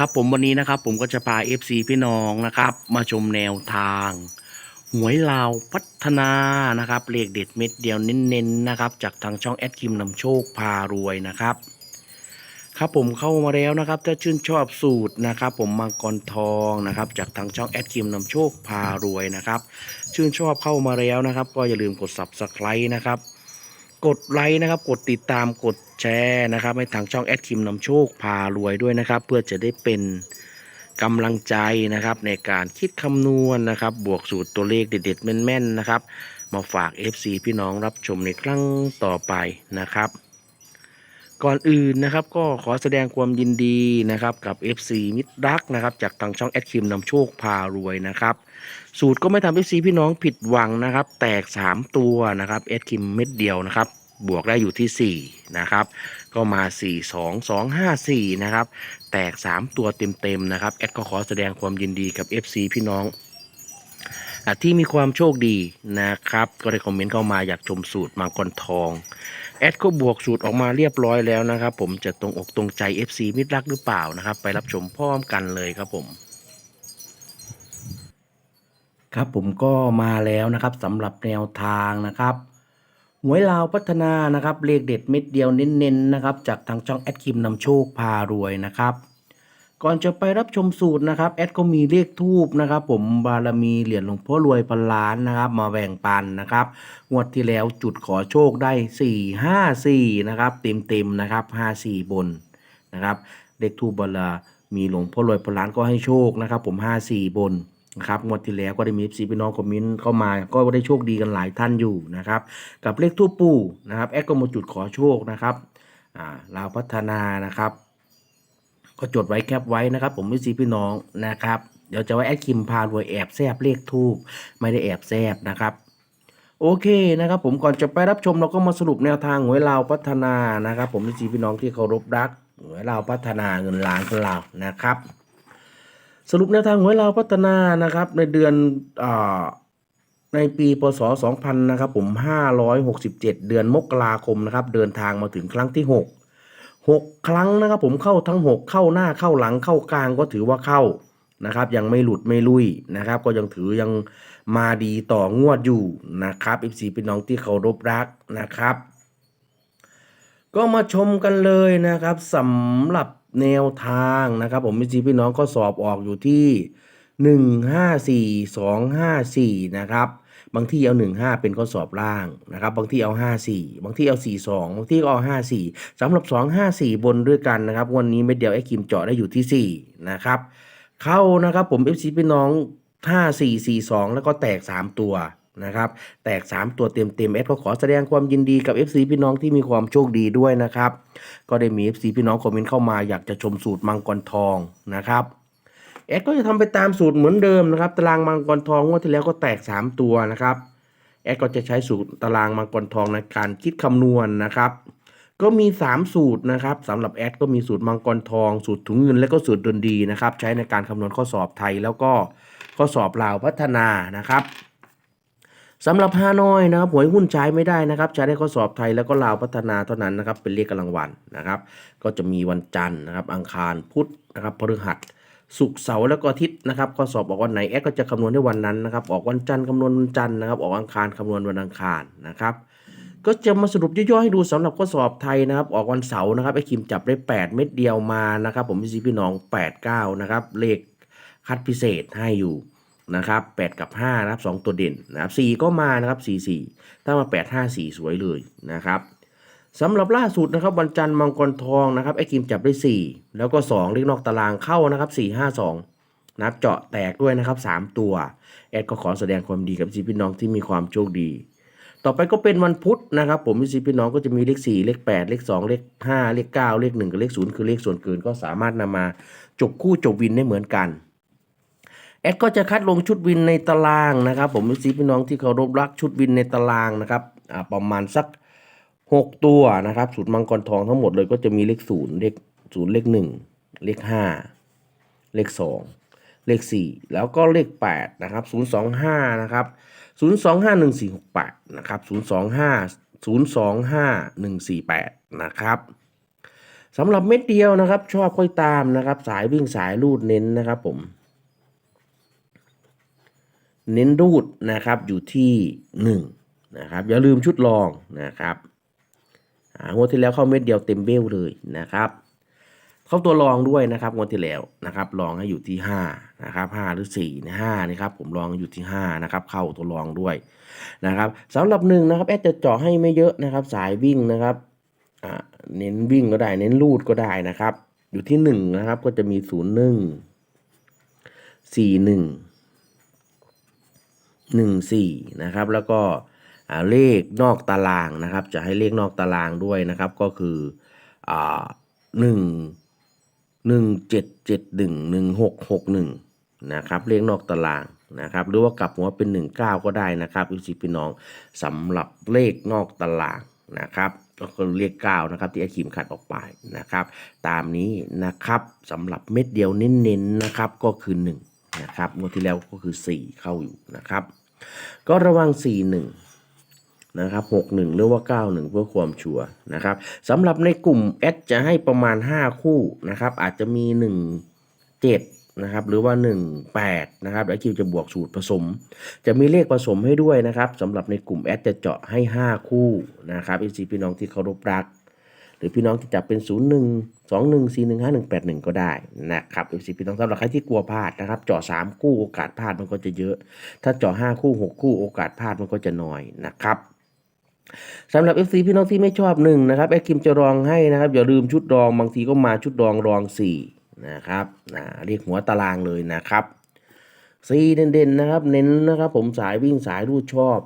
ครับผมวันนี้นะครับผมก็จะพา FC พี่น้องนะครับ มาชมแนวทางหวยลาวพัฒนานะครับเลขเด็ดเม็ดเดียวเน้นๆนะครับ จากทางช่องแอดคิมนำโชคพารวยนะครับ ครับผมเข้ามาแล้วนะครับ ถ้าชื่นชอบสูตรนะครับ ผมมังกรทองนะครับ จากทางช่องแอดคิมนำโชคพารวยนะครับ ชื่นชอบเข้ามาแล้วนะครับ ก็อย่าลืมกด subscribe นะครับ กดไลค์นะครับ กดติดตามกดแชร์นะครับ ให้ทางช่องแอดคิมนำโชคพารวยด้วยนะครับ เพื่อจะได้เป็นกำลังใจนะครับ ในการคิดคำนวณนะครับ บวกสูตรตัวเลขเด็ดๆแม่นๆนะครับ มาฝาก FC พี่น้องรับชมในครั้งต่อไปนะครับ ก่อนอื่นนะครับก็ขอแสดงความยินดีนะครับกับ FC มิตรรักนะครับ จากทางช่องแอดคิมนำโชคพารวยนะครับ สูตรก็ไม่ทำ FC พี่น้องผิดหวังนะครับ แตก 3 ตัวนะครับแอดคิมเม็ดเดียวนะครับ บวกได้อยู่ที่ 4 นะครับ ก็มา 4 2 2 5 4 นะครับ แตก 3 ตัวเต็มๆนะครับ แอดก็ขอแสดงความยินดีกับ FC พี่น้องอที่มีความโชคดีนะครับ ก็ได้คอมเมนต์เข้ามาอยากชมสูตรมังกรทอง แอดก็บวกสูตรออกมาเรียบร้อยแล้วนะครับ ผมจะตรงอกตรงใจ FC มิตรรักหรือเปล่านะครับ ไปรับชมพร้อมกันเลยครับผมครับผมก็มาแล้วนะครับสำหรับแนวทางนะครับ หวยลาวพัฒนานะครับเลขเด็ดเม็ดเดียวเน้นๆนะครับจากทางช่องแอดคิมนำโชคพารวยนะครับ ก่อนจะไปรับชมสูตรนะครับแอดก็มีเลขทูบนะครับ ผมบารมีเหรียญหลวงพ่อรวยพันล้านนะครับมาแบ่งปันนะครับงวดที่แล้วจุดขอโชคได้ 4 5 4นะครับเต็มๆนะครับ5 4 บนนะครับเลขทูบบารมีหลวงพ่อรวยพันล้านก็ให้โชคนะครับ ผม 5 4 บน นะครับงวดที่แล้วก็ได้มีซีพี่น้องคอมเมนต์เข้ามาก็ได้โชคดีกันหลายท่านอยู่นะครับกับเลขทูปปู่นะครับแอดก็มาจุดขอโชคนะครับอ่าลาวพัฒนานะครับ ก็จดไว้แคปไว้นะครับ ผมไม่ซีพี่น้องนะครับเดี๋ยวจะไว้แอดคิมพารวยแอบแซบเลขทูบไม่ได้แอบแซบนะครับโอเคนะครับผมก่อนจะไปรับชมเราก็มาสรุปแนวทางหวยลาวพัฒนานะครับ ผมไม่ซีพี่น้องที่เคารพรักหวยลาวพัฒนาเงินล้านของเรานะครับ สรุปแนวทางหวยลาวพัฒนานะครับ ในเดือนอในปีพศ 2000 นะครับผม 567 เดือนมกราคมนะครับ เดินทางมาถึงครั้งที่ 6 6 ครั้งนะครับผมเข้าทั้ง 6 เข้าหน้าเข้าหลังเข้ากลางก็ถือว่าเข้านะครับ ยังไม่หลุดไม่ลุยนะครับ ก็ยังถือยังมาดีต่องวดอยู่นะครับ FC พี่น้องที่เคารพรักนะครับ ก็มาชมกันเลยนะครับสำหรับ แนวทางนะครับ ผมพี่พี่น้องก็สอบออกอยู่ที่หนึ่งห้าสี่สองห้าสี่นะครับ บางที่เอาหนึ่งห้าเป็นข้อสอบล่างนะครับ บางที่เอาห้าสี่บางที่เอาสี่สองบางที่ก็เอาห้าสี่สำหรับสองห้าสี่บนด้วยกันนะครับ วันนี้เม็ดเดียวไอ้คิมเจาะได้อยู่ที่สี่นะครับ เข้านะครับผม FC พี่น้องห้าสี่สี่สองแล้วก็แตกสามตัว นะครับ แตก 3 ตัวเต็มเต็มๆเอสก็ขอแสดงความยินดีกับ FC พี่น้องที่มีความโชคดีด้วยนะครับ ก็ได้มี FC พี่น้องคอมเมนต์เข้ามาอยากจะชมสูตรมังกรทองนะครับเอสก็จะทำไปตามสูตรเหมือนเดิมนะครับ ตารางมังกรทองงวดที่แล้วก็แตก 3 ตัวนะครับเอสก็จะใช้สูตรตารางมังกรทองในการคิดคำนวณนะครับก็มี 3 สูตรนะครับสำหรับแอดก็มีสูตรมังกรทอง สูตรถุงเงินและก็สูตรดนดีนะครับ ใช้ในการคำนวณข้อสอบไทยแล้วก็ข้อสอบลาวพัฒนานะครับ สำหรับฮานอยนะครับหวยหุ้นใช้ไม่ได้นะครับ ใช้ได้ข้อสอบไทยแล้วก็ลาวพัฒนาเท่านั้นนะครับ เป็นเลขกำลังวันนะครับ ก็จะมีวันจันทร์นะครับ อังคารพุธนะครับพฤหัสศุกร์เสาร์แล้วก็อาทิตย์นะครับข้อสอบออกวันไหนแอดก็จะคำนวณในวันนั้นนะครับ ออกวันจันทร์คำนวณวันจันทร์นะครับ ออกอังคารคำนวณวันอังคารนะครับ ก็จะมาสรุปย่อยๆให้ดูสำหรับข้อสอบไทยนะครับ ออกวันเสาร์นะครับไอ้คิมจับได้ 8 เม็ดเดียวมานะครับ ผมพี่ซีพี่น้อง 8 9นะครับเลขคัดพิเศษให้อยู่ นะครับ8กับ5นะครับ2ตัวเด่นนะครับ4ก็มานะครับ4 4ถ้ามา 8 5 4 สวยเลยนะครับสำหรับล่าสุดนะครับวันจันทร์มังกรทองนะครับไอ้คิมจับได้ 4 แล้วก็ 2 เลขนอกตารางเข้านะครับ 4 5 2นะครับเจาะแตกด้วยนะครับ 3 ตัว แอดก็ขอแสดงความดีกับจีพี่น้องที่มีความโชคดี ต่อไปก็เป็นวันพุธนะครับ ผมพี่ซีพี่น้องก็จะมีเลข 4 เลข 8 เลข 2 เลข 5 เลข 9 เลข 1 กับเลข 0 คือเลขส่วนเกินก็สามารถนำมาจบคู่จบวินได้เหมือนกัน ดก็จะคัดลงชุดวินในตารางนะครับ ผมพี่ซีพี่น้องที่เคารพรักชุดวินในตารางนะครับประมาณสัก 6 ตัวนะครับสูตรมังกรทองทั้งหมดเลยก็จะมีเลข0เลข0เลข1เลข5เลข2เลข4แล้วก็เลข8นะครับ025นะครับ0251468นะครับ025 025 148นะครับสำหรับเม็ดเดียวนะครับ ชอบค่อยตามนะครับ สายวิ่งสายรูดเน้นนะครับผม เน้นรูดนะครับอยู่ที่ 1 นะครับ อย่าลืมชุดรองนะครับงวดที่แล้วเข้าเม็ดเดียวเต็มเบ้วเลยนะครับเข้าตัวรองด้วยนะครับงวดที่แล้วนะครับรองให้อยู่ที่5นะครับ5หรือ4นะ5นะครับผมรองอยู่ที่5นะครับเข้าตัวรองด้วยนะครับสำหรับหนึ่งนะครับแอดจะเจาะให้ไม่เยอะนะครับ สายวิ่งนะครับเน้นวิ่งก็ได้เน้นลูดก็ได้นะครับ อยู่ที่1นะครับก็จะมี 0 1 4 1 1 4 นะครับ แล้วก็เลขนอกตารางนะครับ จะให้เลขนอกตารางด้วยนะครับ ก็คืออ่าหนึ่งหนึ่งเจ็ดเจ็ดหนึ่งหนึ่งหกหกหนึ่งนะครับเลขนอกตารางนะครับ หรือว่ากลับหัวเป็นหนึ่งเก้าก็ได้นะครับอีสิพี่น้องสำหรับเลขนอกตารางนะครับก็คือเลขเก้านะครับที่ไอ้ขีมขัดออกไปนะครับ ตามนี้นะครับสำหรับเม็ดเดียวเน้นๆนะครับก็คือ 1 นะครับงวดที่แล้วก็คือ 4 เข้าอยู่นะครับ ก็ระวัง 4 1 นะครับ 61 หรือว่า 91 เพื่อความชัวร์นะครับสำหรับในกลุ่มแอดจะให้ประมาณ 5 คู่นะครับ อาจจะมี 1 7 นะครับ หรือว่า 1 8 นะครับแล้วคิวจะบวกสูตรผสม จะมีเลขผสมให้ด้วยนะครับสำหรับในกลุ่มแอดจะเจาะให้ 5 คู่นะครับอีซีพี่น้องที่เคารพรัก หรือพี่น้องที่จับเป็น 0 1 2 1 4 1 5 1 8 1 ก็ได้นะครับเอฟซีพี่น้องสำหรับใครที่กลัวพลาดนะครับเจาะ3คู่โอกาสพลาดมันก็จะเยอะ ถ้าเจาะ5คู่ 6 คู่โอกาสพลาดมันก็จะน้อยนะครับสำหรับ FC พี่น้องที่ไม่ชอบหนึ่งนะครับแอดคิมจะรองให้นะครับอย่าลืมชุดรองบางทีก็มาชุดรองรอง4นะครับนะเรียกหัวตารางเลยนะครับซีเด่นๆนะครับเน้นนะครับผมสายวิ่งสายรูดชอบ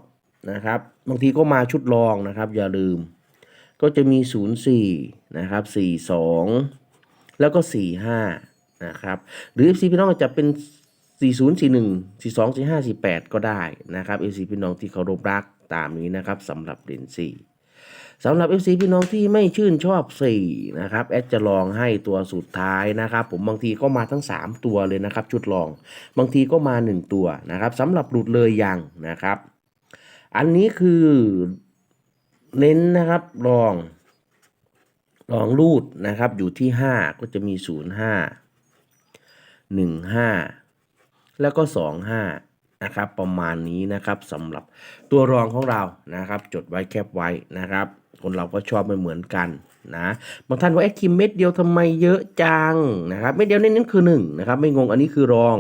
นะครับบางทีก็มาชุดรองนะครับ อย่าลืม ก็จะมี 0 4 นะครับ 4 2 แล้วก็ 4 5 นะครับ หรือ FC พี่น้องจะเป็น 40 41 42 45 48 ก็ได้นะครับ FC พี่น้องที่เคารพรักตามนี้นะครับสำหรับเด่น4สำหรับ FC พี่น้องที่ไม่ชื่นชอบ 4 นะครับ แอดจะลองให้ตัวสุดท้ายนะครับ ผมบางทีก็มาทั้ง 3 ตัวเลยนะครับ ชุดลอง บางทีก็มา 1 ตัวนะครับสำหรับหลุดเลยยังนะครับ อันนี้คือ เน้นนะครับลองลองรูดนะครับอยู่ที่ 5 ก็จะมี 0 5 1 5 แล้วก็ 2 5นะครับประมาณนี้นะครับสำหรับตัวรองของเรานะครับ จดไว้แคบไว้นะครับ คนเราก็ชอบไม่เหมือนกันนะบางท่านว่าไอ้คิมเม็ดเดียวทำไมเยอะจังนะครับเม็ดเดียวเน้นๆคือ1นะครับไม่งงอันนี้คือรอง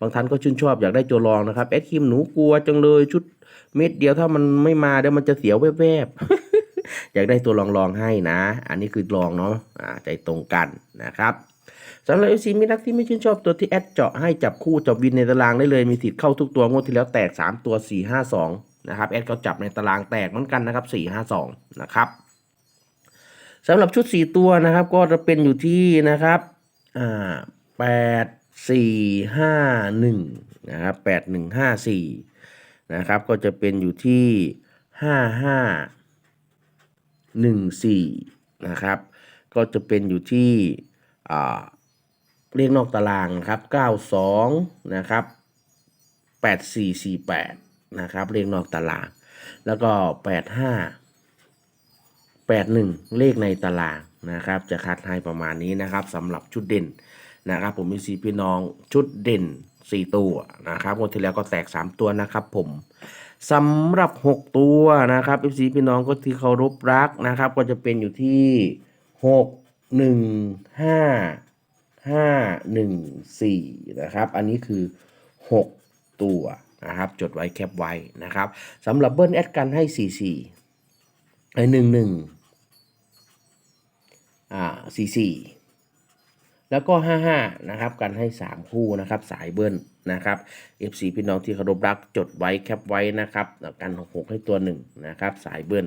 บางท่านก็ชื่นชอบอยากได้ตัวรองนะครับแอดคิมหนูกลัวจังเลยชุด เม็ดเดียวถ้ามันไม่มาเดี๋ยวมันจะเสียวแวบๆ อยากได้ตัวรองรองๆให้นะ อันนี้คือรองเนาะอ่าใจตรงกันนะครับสำหรับเอซีมิรักที่ไม่ชื่นชอบตัวที่แอดเจาะให้จับคู่จับวินในตารางได้เลยมีสิทธิ์เข้าทุกตัวงวดที่แล้วแตก 3 ตัว 4 5 2 นะครับแอดก็จับในตารางแตกเหมือนกันนะครับ 4 5 2 นะครับสำหรับชุด 4 ตัวนะครับก็จะเป็นอยู่ที่นะครับอ่าแปดสี่ห้าหนึ่งนะครับแปดห นะครับ ก็จะเป็นอยู่ที่ห้าห้าหนึ่งสี่นะครับ ก็จะเป็นอยู่ที่เลขนอกตารางนะครับเก้าสองนะครับแปดสี่สี่แปดนะครับเลขนอกตาราง แล้วก็แปดห้าแปดหนึ่งเลขในตารางนะครับ จะคัดให้ประมาณนี้นะครับสำหรับชุดเด่นนะครับ ผมมีสีพี่น้องชุดเด่น สี่ตัวนะครับงวดที่แล้วก็แตกสามตัวนะครับผมสำหรับ6ตัวนะครับ FC พี่น้องก็ที่เคารพรักนะครับ ก็จะเป็นอยู่ที่6 1 5 5 1 4นะครับ อันนี้คือ6ตัวนะครับ จดไว้แคปไว้นะครับสำหรับเบิ้ลแอดกันให้4 4ไอ้1 1อ่า4 4 แล้วก็ 55 นะครับ กันให้ 3 คู่นะครับ สายเบิ้ลนะครับ FC พี่น้องที่เคารพรักจดไว้แคปไว้นะครับกัน66ให้ตัวหนึ่งนะครับ สายเบิ้ล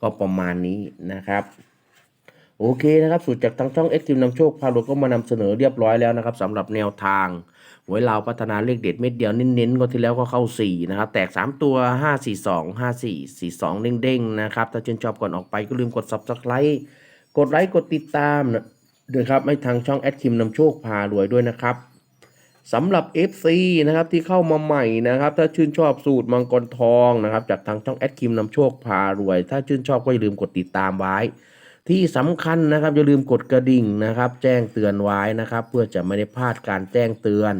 ก็ประมาณนี้นะครับโอเคนะครับสูตรจากทางช่องเอ็กซ์ทีมนำโชคพาโรก็มานำเสนอเรียบร้อยแล้วนะครับสำหรับแนวทางหวยลาวพัฒนาเลขเด็ดเม็ดเดียวเน้นๆก็ที่แล้วก็เข้า 4 นะครับ แตก 3 ตัว 5 4 2 5 4 4 2 เด้งๆนะครับ ถ้าชื่นชอบก่อนออกไปก็ลืมกด Subscribe กดไลค์กดติดตามนะ ด้วยครับให้ทางช่องแอดคิมนำโชคพารวยด้วยนะครับสำหรับ FC นะครับที่เข้ามาใหม่นะครับ ถ้าชื่นชอบสูตรมังกรทองนะครับ จากทางช่องแอดคิมนำโชคพารวย ถ้าชื่นชอบก็อย่าลืมกดติดตามไว้ ที่สำคัญนะครับอย่าลืมกดกระดิ่งนะครับ แจ้งเตือนไว้นะครับ เพื่อจะไม่ได้พลาดการแจ้งเตือน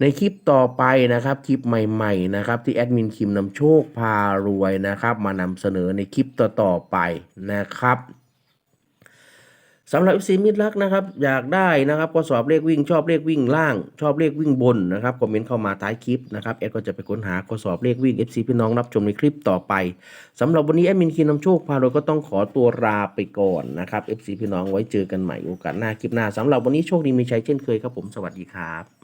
ในคลิปต่อไปนะครับ คลิปใหม่ๆนะครับ ที่แอดมินคิมนำโชคพารวยนะครับ มานำเสนอในคลิปต่อๆไปนะครับ สำหรับ FC มิตรลักนะครับอยากได้นะครับก็สอบเลขวิ่งชอบเลขวิ่งล่าง ชอบเลขวิ่งบนนะครับคอมเมนต์เข้ามาท้ายคลิปนะครับแอดก็จะไปค้นหาข้อสอบเลขวิ่ง FC พี่น้องรับชมในคลิปต่อไปสำหรับวันนี้แอดมินคีนนำโชคพาเราก็ต้องขอตัวลาไปก่อนนะครับ FC พี่น้องไว้เจอกันใหม่โอกาสหน้าคลิปหน้าสำหรับวันนี้โชคดีมีชัยเช่นเคยครับผมสวัสดีครับ